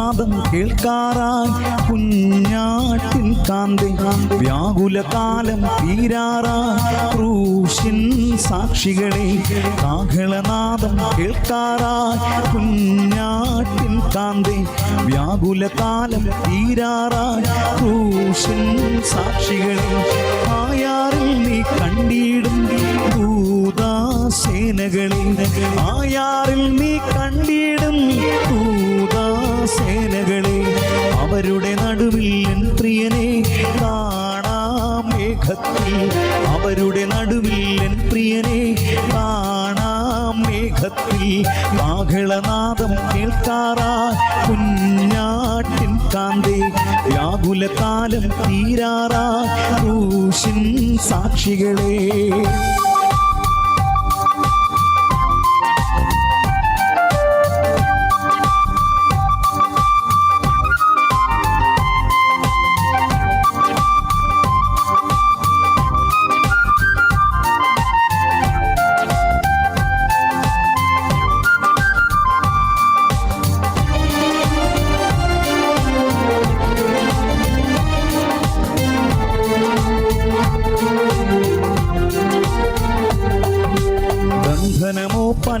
കേൾക്കാറായി കുഞ്ഞാട്ടിൻ കാന്തി. വ്യാകുലകാലം തീരാറായി ക്രൂശിൻ സാക്ഷികളെ കാഹളനാദം കേൾക്കാറായി കുഞ്ഞാട്ടിൻ കാന്തി. വ്യാകുലകാലം തീരാറായി ക്രൂശിൻ സാക്ഷികളെ ആയാറിൽ നീ കണ്ടിടും ഭൂതാസേനകളിൽ ആയാറിൽ നീ ദൂതാസേനകളെ അവരുടെ നടുവിൽ എൻ പ്രിയനെ കാണാം മേഘത്തിൽ. അവരുടെ നടുവിൽ എൻ പ്രിയനെ കാണാം മേഘത്തിൽ. കാഹളനാദം കേൾക്കാറാ കുഞ്ഞാട്ടിൻ കാന്തേ. വ്യാകുലകാലം തീരാറാ ക്രൂശിൻ സാക്ഷികളെ.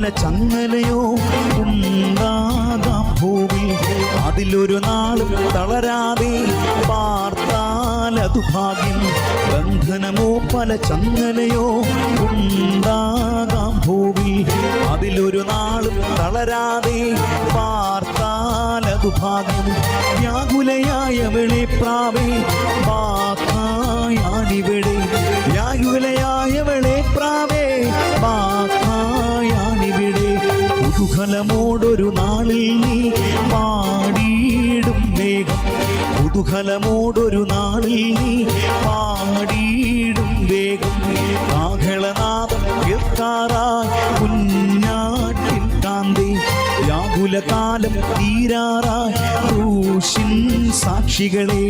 പല ചങ്ങലയോ ഉണ്ടാകാം ഭൂമി അതിലൊരു നാളും തളരാതെ പാർത്താലതു ഭാഗ്യം ബന്ധനമോ പല ചങ്ങലയോ ഉണ്ടാകാം കുതൂഹലമോടൊരു നാളിൽ നീ പാടിയിടും വേഗം. കാഹളനാദം കേൾക്കാറായി കുഞ്ഞാട്ടിൻ കാന്തി വ്യാകുലകാലം തീരാറായി ക്രൂശിൻ സാക്ഷികളെ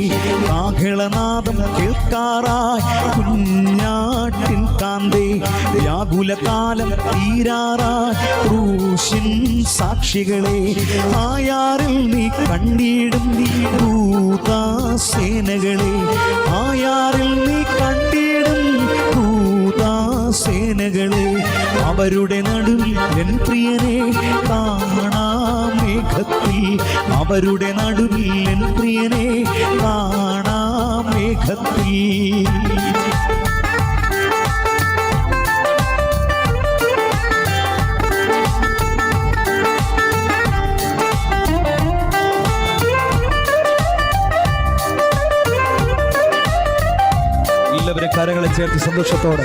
കാഹളനാദം കേൾക്കാറായി കുഞ്ഞാട്ടിൻ വ്യാകുലകാലം തീരാറായി സാക്ഷികളെ ആയാറിൽ നീ കണ്ടിടും ദൂതാസേനകളെ ആയാറിൽ നീ കണ്ടിടും സേനകളെ അവരുടെ നടുവിൽ എൻ പ്രിയനെ കാണാമേഘത്തിൽ അവരുടെ നടുവിൽ എൻ പ്രിയനെ കാണാം മേഘത്തിൽ. കരങ്ങളെ ചേർത്ത് സന്തോഷത്തോടെ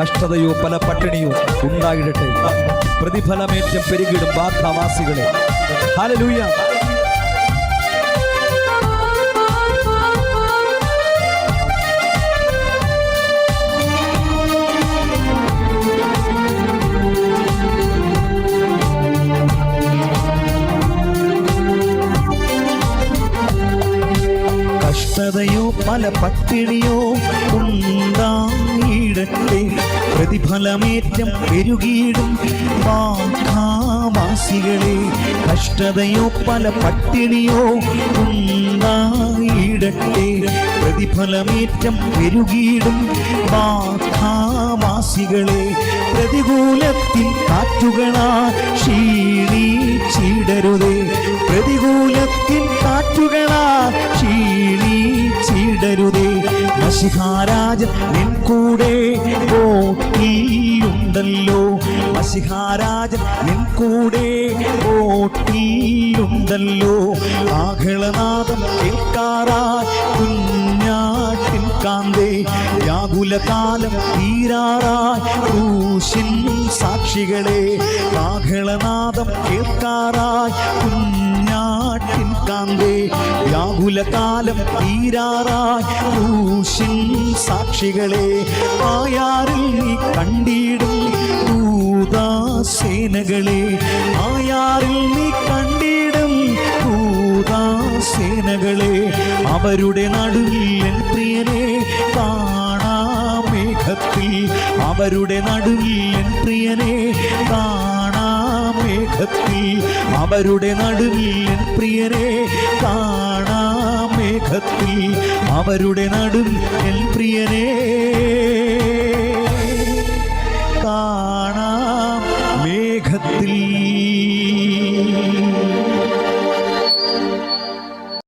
കഷ്ടതയോ പല പട്ടിണിയോ ഉണ്ടായിടട്ടെ. പ്രതിഫലമേറ്റം പെരുകിടും ബാധാവാസികളെ ഹല്ലേലൂയ. പല പട്ടിണിയോ ഉണ്ടായിടട്ടെ പ്രതിഫലമേറ്റം പെരുകിയിടും വാസികളെ കഷ്ടതയോ പല പട്ടിണിയോ ഉണ്ടായിടട്ടെ പ്രതിഫലമേറ്റം പെരുകിയിടും വാസികളെ പ്രതികൂലത്തിൽ കാറ്റുകളാ ക്ഷീണിച്ചിടരുതേ പ്രതികൂലത്തിൽ കാറ്റുകളാ ക്ഷീണിച്ചിടരുതേ മഷിഹാരാജൻ നിൻ കൂടെ ഓട്ടിയുണ്ടല്ലോ മഷിഹാരാജൻ നിൻ കൂടെ ഓട്ടിയുണ്ടല്ലോ ആഹ്ളനാഥം കേൾക്കാറാ കുഞ്ഞാട്ടിൻ കാന്തേ. വ്യാകുലകാലം തീരാറായി ക്രൂശിൻ സാക്ഷികളെ. കാഹളനാദം കേൾക്കാറായി കുഞ്ഞാട്ടിൻ കാന്തേ വ്യാകുലകാലം തീരാറായി. ക്രൂശിൻ സാക്ഷികളെ ആയാറിൽ നീ കണ്ടിടും. ദൂതാസേനകളെ ആയാറിൽ നീ കണ്ടിടും. ദൂതാസേനകളെ അവരുടെ നടുവിൽ എൻ പ്രിയനെ കാണാം മേഘത്തിൽ. അവരുടെ നടുവിൽ എൻ പ്രിയനെ കാണാം മേഘത്തിൽ അവരുടെ നടുവിൽ എൻ പ്രിയനെ കാണാം മേഘത്തിൽ അവരുടെ നടുവിൽ എൻ